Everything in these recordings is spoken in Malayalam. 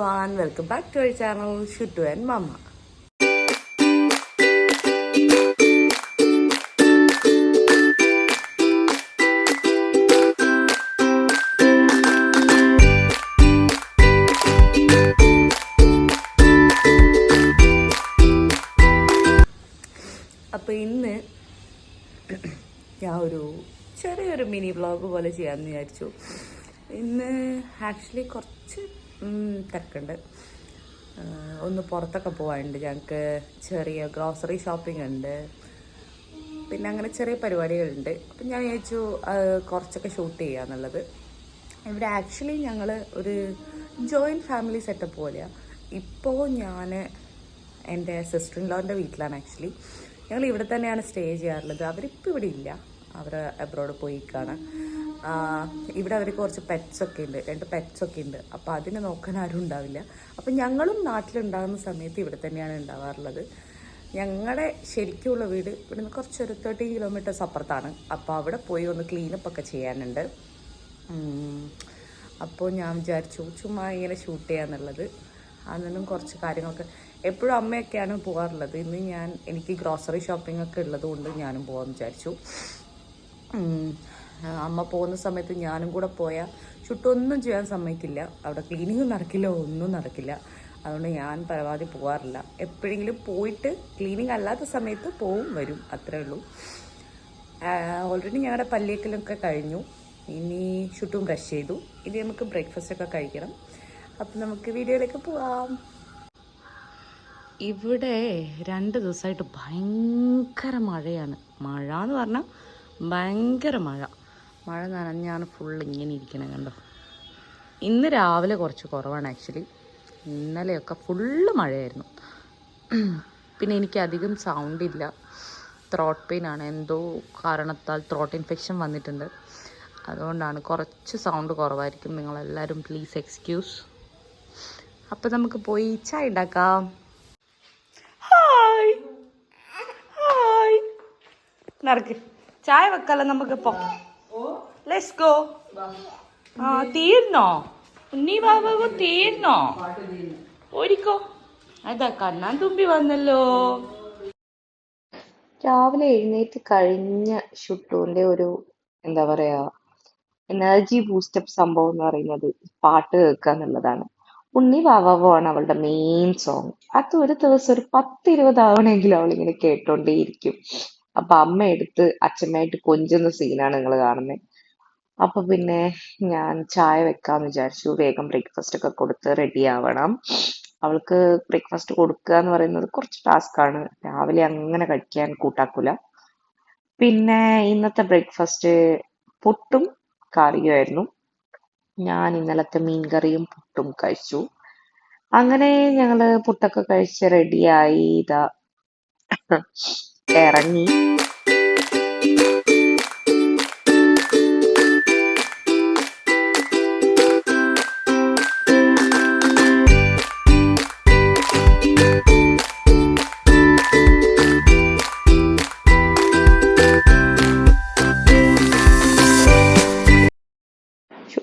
Welcome back to our channel Shuttu and mamma അപ്പോൾ ഇന്ന് ഞാൻ ഒരു ചെറിയൊരു മിനി വ്ളോഗ് പോലെ ചെയ്യാമെന്ന് വിചാരിച്ചു. ഇന്ന് ആക്ച്വലി കുറച്ച് തിരക്കുണ്ട്. ഒന്ന് പുറത്തൊക്കെ പോകാനുണ്ട് ഞങ്ങൾക്ക് ചെറിയ ഗ്രോസറി ഷോപ്പിംഗ് ഉണ്ട്. പിന്നെ അങ്ങനെ ചെറിയ പരിപാടികളുണ്ട്. അപ്പം ഞാൻ വിചാരിച്ചു ആ, കുറച്ചൊക്കെ ഷൂട്ട് ചെയ്യാന്നുള്ളത് ഇവിടെ ആക്ച്വലി ഞങ്ങൾ ഒരു ജോയിന്റ് ഫാമിലി സെറ്റപ്പ് പോലെയാണ് ഇപ്പോൾ ഞാൻ എന്റെ സിസ്റ്റർ ഇൻ വീട്ടിലാണ് ആക്ച്വലി ഞങ്ങൾ ഇവിടെ തന്നെയാണ് സ്റ്റേ ചെയ്യാറുള്ളത്. അവരിപ്പോൾ ഇവിടെ ഇല്ല. അവർ അബ്രോഡ് പോയിക്കാണ്. ഇവിടെ അവർക്ക് കുറച്ച് പെറ്റ്സ് ഒക്കെ ഉണ്ട്. രണ്ട് പെറ്റ്സ് ഒക്കെ ഉണ്ട്. അപ്പോൾ അതിനെ നോക്കാൻ ആരും ഉണ്ടാവില്ല. അപ്പം ഞങ്ങളും നാട്ടിലുണ്ടാകുന്ന സമയത്ത് ഇവിടെ തന്നെയാണ് ഉണ്ടാവാറുള്ളത്. ഞങ്ങളുടെ ശരിക്കുള്ള വീട് ഇവിടെ നിന്ന് കുറച്ചൊരു തേർട്ടി കിലോമീറ്റേഴ്സ് അപ്പുറത്താണ്. അപ്പോൾ അവിടെ പോയി ഒന്ന് ക്ലീനപ്പ് ഒക്കെ ചെയ്യാനുണ്ട്. അപ്പോൾ ഞാൻ വിചാരിച്ചു ചുമ്മാ ഇങ്ങനെ ഷൂട്ട് ചെയ്യാന്നുള്ളത്. അതിനും കുറച്ച് കാര്യങ്ങളൊക്കെ എപ്പോഴും അമ്മയൊക്കെയാണ് പോകാറുള്ളത് ഇന്ന് ഞാൻ എനിക്ക് ഗ്രോസറി ഷോപ്പിംഗ് ഒക്കെ ഉള്ളതുകൊണ്ട് ഞാനും പോകാമെന്ന് വിചാരിച്ചു. അമ്മ പോകുന്ന സമയത്ത് ഞാനും കൂടെ പോയാൽ ചുട്ടൊന്നും ചെയ്യാൻ സമ്മതിക്കില്ല. അവിടെ ക്ലീനിങ് നടക്കില്ല ഒന്നും നടക്കില്ല. അതുകൊണ്ട് ഞാൻ പരമാവധി പോകാറില്ല എപ്പോഴെങ്കിലും പോയിട്ട് ക്ലീനിങ് അല്ലാത്ത സമയത്ത് പോവും വരും. അത്രേ ഉള്ളൂ. ഓൾറെഡി ഞങ്ങളുടെ പല്ലിയക്കലൊക്കെ കഴിഞ്ഞു. ഇനി ചുട്ടും ബ്രഷ് ചെയ്തു. ഇനി നമുക്ക് ബ്രേക്ക്ഫാസ്റ്റ് ഒക്കെ കഴിക്കണം. അപ്പം നമുക്ക് വീഡിയോയിലേക്ക് പോവാം. ഇവിടെ രണ്ട് ദിവസമായിട്ട് ഭയങ്കര മഴയാണ്. മഴ എന്ന് പറഞ്ഞാൽ ഭയങ്കര മഴ. മഴ നനഞ്ഞാണ് ഫുൾ ഇങ്ങനെ ഇരിക്കണത് കണ്ടോ? ഇന്ന് രാവിലെ കുറച്ച് കുറവാണ് ആക്ച്വലി ഇന്നലെയൊക്കെ ഫുള്ള് മഴയായിരുന്നു. പിന്നെ എനിക്ക് അധികം സൗണ്ട് ഇല്ല. ത്രോട്ട് പെയിൻ ആണ്. എന്തോ കാരണത്താൽ ത്രോട്ട് ഇൻഫെക്ഷൻ വന്നിട്ടുണ്ട്. അതുകൊണ്ടാണ് കുറച്ച് സൗണ്ട് കുറവായിരിക്കും. നിങ്ങളെല്ലാവരും പ്ലീസ് എക്സ്ക്യൂസ് അപ്പോൾ നമുക്ക് പോയി ചായ ഉണ്ടാക്കാം. നടക്ക്. ചായ വെക്കാലോ നമുക്ക് ഇപ്പൊ ലെറ്റ്സ് ഗോ ആ തീർന്നോ? ഉണ്ണി ബാബു തീർന്നോ? ഓടിക്കോ. അതാ കണ്ണാൻ തുമ്പി വന്നല്ലോ. രാവിലെ എഴുന്നേറ്റ് കഴിഞ്ഞ ഷുട്ടൂന്റെ ഒരു എന്താ പറയാ എനർജി ബൂസ്റ്റപ്പ് സംഭവം എന്ന് പറയുന്നത് പാട്ട് കേൾക്കുക എന്നുള്ളതാണ്. ഉണ്ണി വാവാവാണ് അവളുടെ മെയിൻ സോങ് അത് ഒരു ദിവസം ഒരു പത്ത് ഇരുപത് ആവണമെങ്കിലും അവളിങ്ങനെ കേട്ടോണ്ടേയിരിക്കും. അപ്പൊ അമ്മ എടുത്ത് അച്ഛമ്മയായിട്ട് കൊഞ്ചുന്ന സീനാണ് നിങ്ങൾ കാണുന്നത് അപ്പൊ പിന്നെ ഞാൻ ചായ വെക്കാന്ന് വിചാരിച്ചു. വേഗം ബ്രേക്ക്ഫാസ്റ്റ് ഒക്കെ കൊടുത്ത് റെഡി ആവണം. അവൾക്ക് ബ്രേക്ക്ഫാസ്റ്റ് കൊടുക്കുക എന്ന് പറയുന്നത് കുറച്ച് ടാസ്ക് ആണ്. രാവിലെ അങ്ങനെ കഴിക്കാൻ കൂട്ടാക്കൂല. പിന്നെ ഇന്നത്തെ ബ്രേക്ക്ഫാസ്റ്റ് പുട്ടും കറിയുമായിരുന്നു ഞാൻ ഇന്നലത്തെ മീൻകറിയും പുട്ടും കഴിച്ചു. അങ്ങനെ ഞങ്ങൾ പുട്ടൊക്കെ കഴിച്ച് റെഡിയായി ഇതാ ഇറങ്ങി.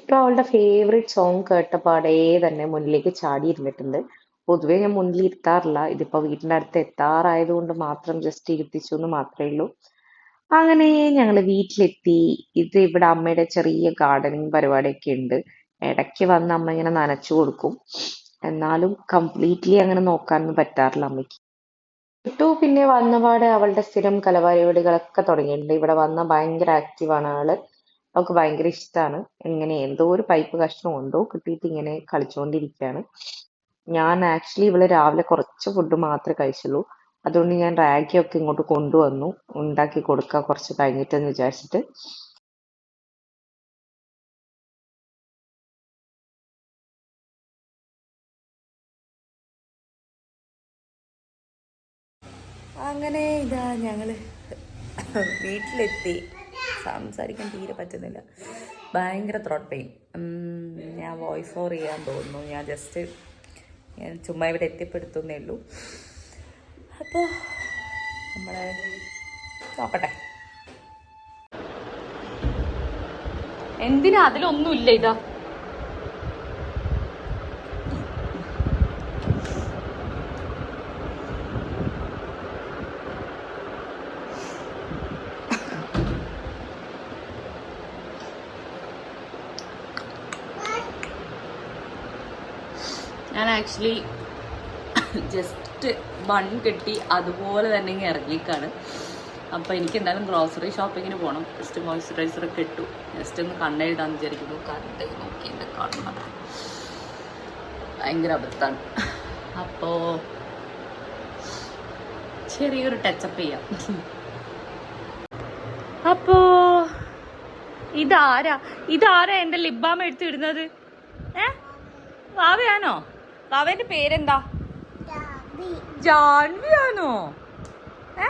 ഷുട്ടു അവളുടെ ഫേവറേറ്റ് സോങ് കേട്ടപാടേ തന്നെ മുന്നിലേക്ക് ചാടി ഇരുന്നിട്ടുണ്ട് പൊതുവെ ഞാൻ മുന്നിൽ ഇരുത്താറില്ല. ഇതിപ്പോ വീടിന്റെ അടുത്ത് എത്താറായത് കൊണ്ട് മാത്രം ജസ്റ്റ് ഇരുത്തിച്ചു എന്ന് മാത്രമേ ഉള്ളൂ. അങ്ങനെ ഞങ്ങൾ വീട്ടിലെത്തി. ഇത് ഇവിടെ അമ്മയുടെ ചെറിയ ഗാർഡനിങ് പരിപാടിയൊക്കെ ഉണ്ട്. ഇടയ്ക്ക് വന്ന് അമ്മ ഇങ്ങനെ നനച്ചു കൊടുക്കും. എന്നാലും കംപ്ലീറ്റ്ലി അങ്ങനെ നോക്കാനൊന്നും പറ്റാറില്ല അമ്മയ്ക്ക്. ഇട്ടു പിന്നെ വന്നപാട് അവളുടെ സ്ഥിരം കലപരിപാടികളൊക്കെ തുടങ്ങിയിട്ടുണ്ട്. ഇവിടെ വന്ന ഭയങ്കര ആക്റ്റീവാണ് ആൾ. അവൾക്ക് ഭയങ്കര ഇഷ്ടമാണ് ഇങ്ങനെ എന്തോ ഒരു പൈപ്പ് കഷ്ണം ഉണ്ടോ കിട്ടിയിട്ട് ഇങ്ങനെ കളിച്ചുകൊണ്ടിരിക്കുകയാണ് ഞാൻ ആക്ച്വലി ഇവൾ രാവിലെ കുറച്ച് ഫുഡ് മാത്രമേ കഴിച്ചുള്ളൂ. അതുകൊണ്ട് ഞാൻ റാഗിയൊക്കെ ഇങ്ങോട്ട് കൊണ്ടുവന്നു. ഉണ്ടാക്കി കൊടുക്കുക കുറച്ച് കഴിഞ്ഞിട്ടെന്ന് വിചാരിച്ചിട്ട്. അങ്ങനെ ഇതാ ഞങ്ങൾ വീട്ടിലെത്തി. സംസാരിക്കാൻ തീരെ പറ്റുന്നില്ല. ഭയങ്കര ത്രോട്ട് പെയിൻ ഞാൻ വോയിസ് ഓവർ ചെയ്യാൻ തോന്നുന്നു. ഞാൻ ജസ്റ്റ് ഞാൻ ചുമ്മാ ഇവിടെ എത്തിപ്പെടുത്തുന്നേ ഉള്ളൂ. അപ്പോൾ നമ്മളെ നോക്കട്ടെ. എന്തിനാ അതിലൊന്നുമില്ല ഇതാ? ആക്ച്വലി ജസ്റ്റ് ബൺ കെട്ടി അതുപോലെ തന്നെ ഇങ്ങനെ ഇറങ്ങിയേക്കാണ്. അപ്പോൾ എനിക്ക് എന്തായാലും ഗ്രോസറി ഷോപ്പിങ്ങിന് പോകണം ജസ്റ്റ് മോയ്സ്ചറൈസർ ഒക്കെ ഇട്ടു. ജസ്റ്റ് ഒന്ന് കണ്ണെഴുതാന്ന് വിചാരിക്കുന്നു. കറണ്ട് നോക്കി എന്റെ കാണുന്നത് ഭയങ്കര അബദ്ധമാണ് അപ്പോൾ ചെറിയൊരു ടച്ചപ്പ് ചെയ്യാം. അപ്പോ ഇതാരാ? ഇതാരാ എന്റെ ലിബാം എടുത്തിടുന്നത് ഏ? വാവയാണോ? വാവേന്റെ പേരെന്താ? ജാൻവി. ഏ?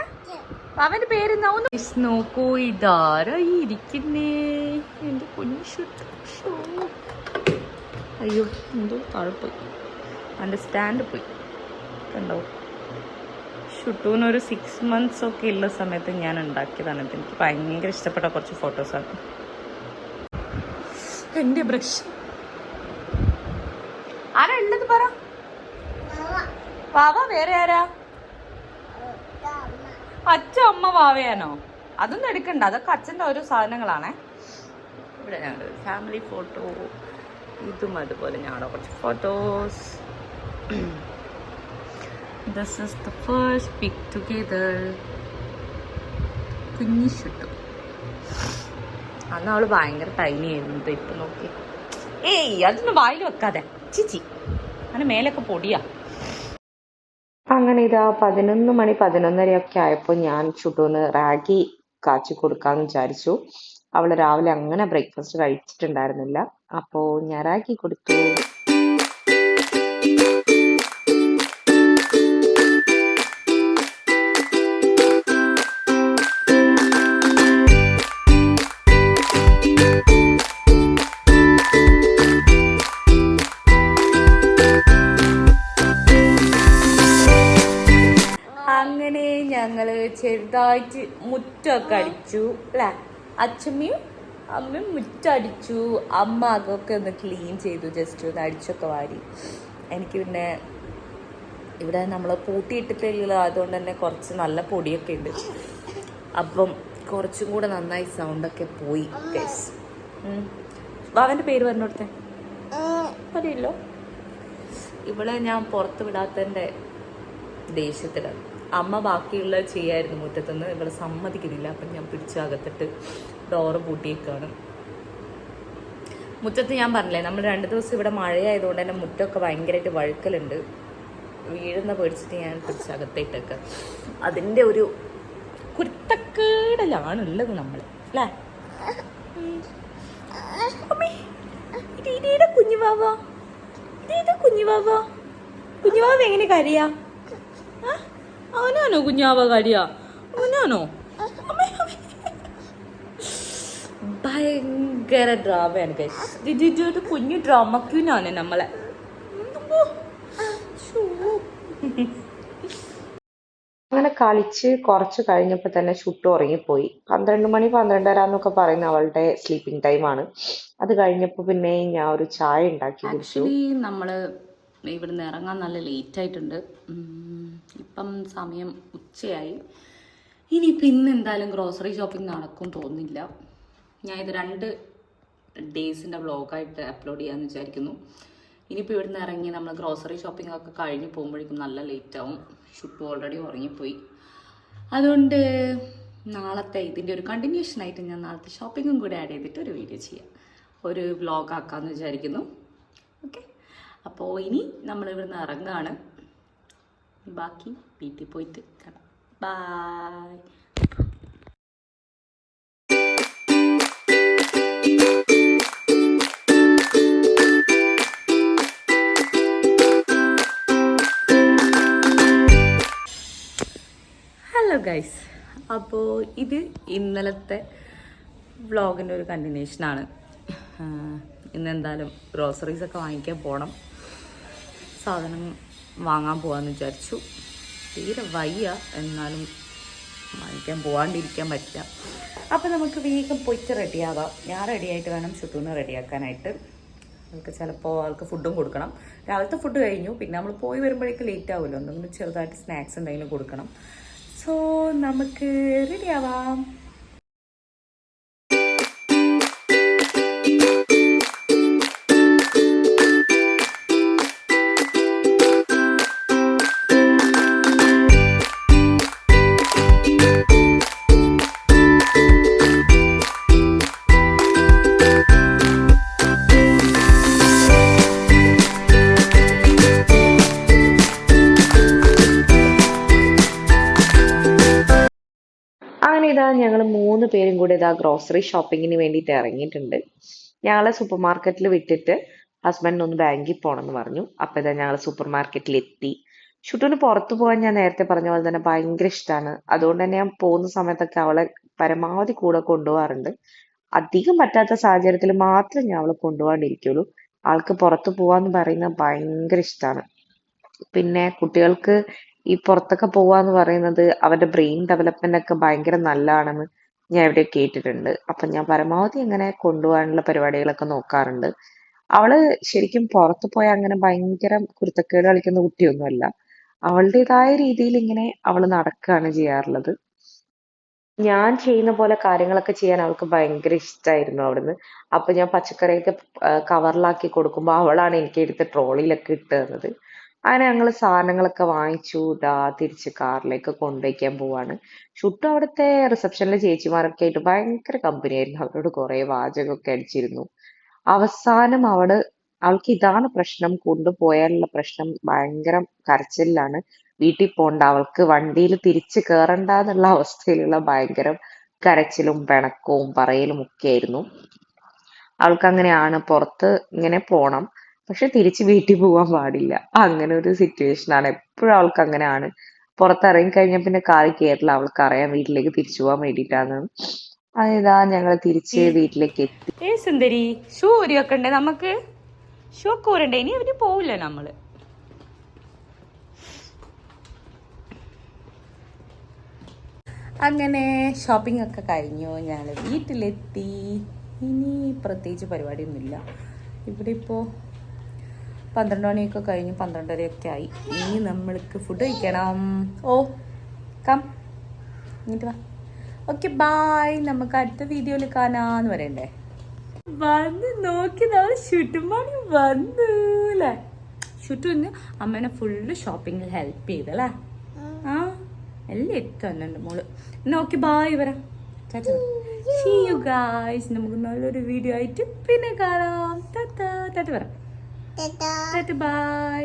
വാവന്റെ പേരെന്താ? ഒന്ന് നോക്കൂ ഇതാരാ ഈ ഇരിക്കുന്നേ? എന്റെ കുഞ്ഞു അയ്യോ എന്തോ താഴെ പോയി അതിന്റെ സ്റ്റാൻഡ് പോയി. കണ്ടോ? ഷുട്ടൂനൊരു സിക്സ് മന്ത്സ് ഒക്കെ ഉള്ള സമയത്ത് ഞാൻ ഉണ്ടാക്കിയതാണ്. എനിക്ക് ഭയങ്കര ഇഷ്ടപ്പെട്ട കുറച്ച് ഫോട്ടോസാണ് എന്റെ ബ്രഷ് ആരാ ഉള്ളത് പറ വാവ വേറെ ആരാ? അച്ഛ അമ്മ വാവയാണോ? അതൊന്നും എടുക്കണ്ട അതൊക്കെ അച്ഛന്റെ ഓരോ സാധനങ്ങളാണേ. ഇവിടെ ഞങ്ങൾ ഫാമിലി ഫോട്ടോ ഇതും അതുപോലെ ഞങ്ങളുടെ കുറച്ച് photos this is the first pic together കുഞ്ഞി ഷുട്ടു അന്ന് അവൾ ഭയങ്കര ടൈനി ആയിരുന്നു ഇപ്പൊ നോക്കി. ഏയ് അതൊന്നും വായിൽ വെക്കാതെ. ചിച്ചി അങ്ങനെ മേലൊക്കെ പൊടിയാ. അങ്ങനെ ഇതാ പതിനൊന്ന് മണി പതിനൊന്നരയൊക്കെ ആയപ്പോൾ ഞാൻ ചുട്ടൂന്ന് റാഗി കാച്ചി കൊടുക്കാന്ന് വിചാരിച്ചു. അവൾ രാവിലെ അങ്ങനെ ബ്രേക്ക്ഫാസ്റ്റ് കഴിച്ചിട്ടുണ്ടായിരുന്നില്ല. അപ്പോൾ ഞാൻ റാഗി കൊടുത്തു. ചെറുതായിട്ട് മുറ്റമൊക്കെ അടിച്ചു അല്ലേ? അച്ഛമ്മയും അമ്മയും മുറ്റടിച്ചു അമ്മ അതൊക്കെ ഒന്ന് ക്ലീൻ ചെയ്തു ജസ്റ്റ് ഒന്ന് അടിച്ചൊക്കെ വാരി. എനിക്ക് പിന്നെ ഇവിടെ നമ്മൾ പൂട്ടിയിട്ടിട്ടില്ല അതുകൊണ്ട് തന്നെ കുറച്ച് നല്ല പൊടിയൊക്കെ ഉണ്ട്. അപ്പം കുറച്ചും കൂടെ നന്നായി സൗണ്ടൊക്കെ പോയി ഗൈസ് വാവന്റെ പേര് പറഞ്ഞോടത്തെ അറിയില്ലോ ഇവിടെ ഞാൻ പുറത്ത് വിടാത്തതിന്റെ ദേഷ്യത്തിലാണ്. അമ്മ ബാക്കിയുള്ള ചെയ്യായിരുന്നു മുറ്റത്തുനിന്ന്. ഇവിടെ സമ്മതിക്കുന്നില്ല. അപ്പം ഞാൻ പിടിച്ചകത്തിട്ട് ഡോറ് പൂട്ടിയേക്കാണ് മുറ്റത്ത് ഞാൻ പറഞ്ഞില്ലേ നമ്മൾ രണ്ട് ദിവസം ഇവിടെ മഴയായതുകൊണ്ട് തന്നെ മുറ്റമൊക്കെ ഭയങ്കരമായിട്ട് വഴുക്കലുണ്ട്. വീഴുന്ന പേടിച്ചിട്ട് ഞാൻ പിടിച്ചകത്തേട്ടൊക്കെ അതിന്റെ ഒരു കുരുത്തക്കേടലാണ് ഉള്ളത് നമ്മൾ അല്ലേ? കുഞ്ഞുവാവ കുഞ്ഞുവാവ കുഞ്ഞുവാവ എങ്ങനെ കരയാ? അവനാണോ കുഞ്ഞാവ കാര്യ അവനാണോ. ഭയങ്കര ഡ്രാമയാണ് ഒരു കുഞ്ഞു ഡ്രാമ ക്യൂനാണ് നമ്മളെ. അങ്ങനെ കളിച്ച് കുറച്ച് കഴിഞ്ഞപ്പോൾ തന്നെ ഷുട്ട് ഉറങ്ങിപ്പോയി. പന്ത്രണ്ട് മണി പന്ത്രണ്ടര എന്നൊക്കെ പറയുന്ന അവളുടെ സ്ലീപ്പിംഗ് ടൈമാണ് അത് കഴിഞ്ഞപ്പോൾ പിന്നെ ഞാൻ ഒരു ചായ ഉണ്ടാക്കി കുടിച്ചു നമ്മൾ നമ്മൾ ഇവിടുന്ന് ഇറങ്ങാൻ നല്ല ലേറ്റ് ആയിട്ടുണ്ട് ഇപ്പം സമയം ഉച്ചയായി. ഇനിയിപ്പോൾ ഇന്ന് എന്തായാലും ഗ്രോസറി ഷോപ്പിംഗ് നടക്കും തോന്നില്ല ഞാൻ ഇത് രണ്ട് ഡേയ്സിന്റെ ബ്ലോഗായിട്ട് അപ്ലോഡ് ചെയ്യാമെന്ന് വിചാരിക്കുന്നു. ഇനിയിപ്പോൾ ഇവിടുന്ന് ഇറങ്ങി നമ്മൾ ഗ്രോസറി ഷോപ്പിംഗ് ഒക്കെ കഴിഞ്ഞ് പോകുമ്പോഴേക്കും നല്ല ലേറ്റ് ആവും ഷുട്ടു ഓൾറെഡി ഉറങ്ങിപ്പോയി. അതുകൊണ്ട് നാളത്തെ ഇതിന്റെ ഒരു കണ്ടിന്യൂഷൻ ആയിട്ട് ഞാൻ നാളത്തെ ഷോപ്പിങ്ങും കൂടെ ആഡ് ചെയ്തിട്ട് ഒരു വീഡിയോ ചെയ്യാം. ഒരു വ്ളോഗ് ആക്കാമെന്ന് വിചാരിക്കുന്നു. ഓക്കെ അപ്പോൾ ഇനി നമ്മൾ ഇവിടുന്ന് ഇറങ്ങുകയാണ് ബാക്കി വീട്ടിൽ പോയിട്ട് കാണാം. ബായ് ഹലോ ഗൈസ് അപ്പോൾ ഇത് ഇന്നലത്തെ വ്ളോഗിന്റെ ഒരു കണ്ടിന്യൂഷനാണ് ഇന്ന് എന്തായാലും ഗ്രോസറീസ് ഒക്കെ വാങ്ങിക്കാൻ പോകണം സാധനം വാങ്ങാൻ പോകാമെന്ന് വിചാരിച്ചു. തീരെ വയ്യ. എന്നാലും വാങ്ങിക്കാൻ പോവാണ്ടിരിക്കാൻ പറ്റില്ല. അപ്പം നമുക്ക് വേഗം പോയിട്ട് റെഡിയാവാം. ഞാൻ റെഡിയായിട്ട് വേണം ഷുട്ടൂന് റെഡിയാക്കാനായിട്ട്. അവൾക്ക് ചിലപ്പോൾ ആൾക്ക് ഫുഡും കൊടുക്കണം. രാവിലത്തെ ഫുഡ് കഴിഞ്ഞു. പിന്നെ നമ്മൾ പോയി വരുമ്പോഴേക്ക് ലേറ്റ് ആവുമല്ലോ. എന്തെങ്കിലും ചെറുതായിട്ട് സ്നാക്സ് എന്തെങ്കിലും കൊടുക്കണം. സോ നമുക്ക് റെഡിയാവാം ഇതാ ഞങ്ങൾ മൂന്ന് പേരും കൂടെ ഇതാ ഗ്രോസറി ഷോപ്പിങ്ങിന് വേണ്ടിയിട്ട് ഇറങ്ങിയിട്ടുണ്ട്. ഞങ്ങളെ സൂപ്പർ മാർക്കറ്റിൽ വിട്ടിട്ട് ഹസ്ബൻഡ് ഒന്ന് ബാങ്കിൽ പോകണമെന്ന് പറഞ്ഞു. അപ്പം ഇതാ ഞങ്ങൾ സൂപ്പർ മാർക്കറ്റിൽ എത്തി. ഷുട്ടൂന് പുറത്തു പോകാൻ ഞാൻ നേരത്തെ പറഞ്ഞ പോലെ തന്നെ ഭയങ്കര ഇഷ്ടമാണ് അതുകൊണ്ട് തന്നെ ഞാൻ പോകുന്ന സമയത്തൊക്കെ അവളെ പരമാവധി കൂടെ കൊണ്ടുപോകാറുണ്ട്. അധികം പറ്റാത്ത സാഹചര്യത്തിൽ മാത്രമേ ഞാൻ അവളെ കൊണ്ടുപോകാണ്ടിരിക്കുള്ളൂ. ആൾക്ക് പുറത്തു പോവാന്ന് പറയുന്നത് ഭയങ്കര ഇഷ്ടമാണ് പിന്നെ കുട്ടികൾക്ക് ഈ പുറത്തൊക്കെ പോവാന്ന് പറയുന്നത് അവരുടെ ബ്രെയിൻ ഡെവലപ്മെന്റ് ഒക്കെ ഭയങ്കര നല്ലതാണെന്ന് ഞാൻ എവിടെ കേട്ടിട്ടുണ്ട്. അപ്പൊ ഞാൻ പരമാവധി അങ്ങനെ കൊണ്ടുപോകാനുള്ള പരിപാടികളൊക്കെ നോക്കാറുണ്ട്. അവൾ ശരിക്കും പുറത്തു പോയാൽ അങ്ങനെ ഭയങ്കര കുരുത്തക്കേട് കളിക്കുന്ന കുട്ടിയൊന്നുമല്ല. അവളുടേതായ രീതിയിൽ ഇങ്ങനെ അവൾ നടക്കുകയാണ് ചെയ്യാറുള്ളത്. ഞാൻ ചെയ്യുന്ന പോലെ കാര്യങ്ങളൊക്കെ ചെയ്യാൻ അവൾക്ക് ഭയങ്കര ഇഷ്ടമായിരുന്നു അവിടുന്ന്. അപ്പൊ ഞാൻ പച്ചക്കറിയൊക്കെ കവറിലാക്കി കൊടുക്കുമ്പോൾ അവളാണ് എനിക്ക് എടുത്ത് ട്രോളിയിലൊക്കെ ഇട്ട് തന്നത്. അങ്ങനെ ഞങ്ങൾ സാധനങ്ങളൊക്കെ വാങ്ങിച്ചു ഇതാ തിരിച്ച് കാറിലേക്ക് കൊണ്ടുവയ്ക്കാൻ പോവാണ്. ചുട്ടും അവിടുത്തെ റിസപ്ഷനിലെ ചേച്ചിമാരൊക്കെ ആയിട്ട് ഭയങ്കര കമ്പനി ആയിരുന്നു. അവരോട് കുറെ വാചകമൊക്കെ അടിച്ചിരുന്നു. അവസാനം അവൾ അവൾക്ക് ഇതാണ് പ്രശ്നം കൊണ്ടുപോയാലുള്ള പ്രശ്നം ഭയങ്കര കരച്ചിലാണ്. വീട്ടിൽ പോണ്ട അവൾക്ക് വണ്ടിയിൽ തിരിച്ച് കയറണ്ട എന്നുള്ള അവസ്ഥയിലുള്ള ഭയങ്കര കരച്ചിലും പിണക്കവും പറയലും ഒക്കെ ആയിരുന്നു. അവൾക്ക് അങ്ങനെയാണ് പുറത്ത് ഇങ്ങനെ പോണം. പക്ഷെ തിരിച്ച് വീട്ടിൽ പോവാൻ പാടില്ല. അങ്ങനെ ഒരു സിറ്റുവേഷൻ ആണ്. എപ്പോഴും അവൾക്ക് അങ്ങനെയാണ്. പുറത്തിറങ്ങി കഴിഞ്ഞാൽ പിന്നെ കാറി കയറില്ല അവൾക്ക് അറിയാം വീട്ടിലേക്ക് തിരിച്ചു പോകാൻ വേണ്ടിയിട്ടാണ്. അതാ ഞങ്ങൾ തിരിച്ച് വീട്ടിലേക്ക് എത്തി. ഏ സുന്ദരി ഷൂ ഊരി ഉണ്ട്. നമുക്ക് ഷൂ ഒക്കെ ഇനി അവർ പോവില്ല നമ്മൾ. അങ്ങനെ ഷോപ്പിംഗ് ഒക്കെ കഴിഞ്ഞു. ഞങ്ങൾ വീട്ടിലെത്തി. ഇനി പ്രത്യേകിച്ച് പരിപാടിയൊന്നുമില്ല. ഇവിടെ ഇപ്പോൾ പന്ത്രണ്ട് മണിയൊക്കെ കഴിഞ്ഞ് പന്ത്രണ്ടരയൊക്കെ ആയി. ഇനി നമ്മൾക്ക് ഫുഡ് കഴിക്കണം. ഓ കം എന്നിട്ട് വാ. ഓക്കെ ബായ് നമുക്ക് അടുത്ത വീഡിയോയിൽ കാണാന്ന് പറയണ്ടേ? വന്ന് നോക്കി നോക്കിയതാ ഷുട്ടുമാണി വന്നു അല്ലേ ഷുട്ടുന്ന് അമ്മേനെ ഫുള്ള് ഷോപ്പിങ്ങിൽ ഹെൽപ്പ് ചെയ്തല്ലേ ആ എല്ലാം എത്തുന്നുണ്ട് മോൾ. നോക്കി ബായ് വരാം ചാച്ച നമുക്ക് നല്ലൊരു വീഡിയോ ആയിട്ട് പിന്നെ കാണാം. തത്ത തട്ട് ടാറ്റ ബൈ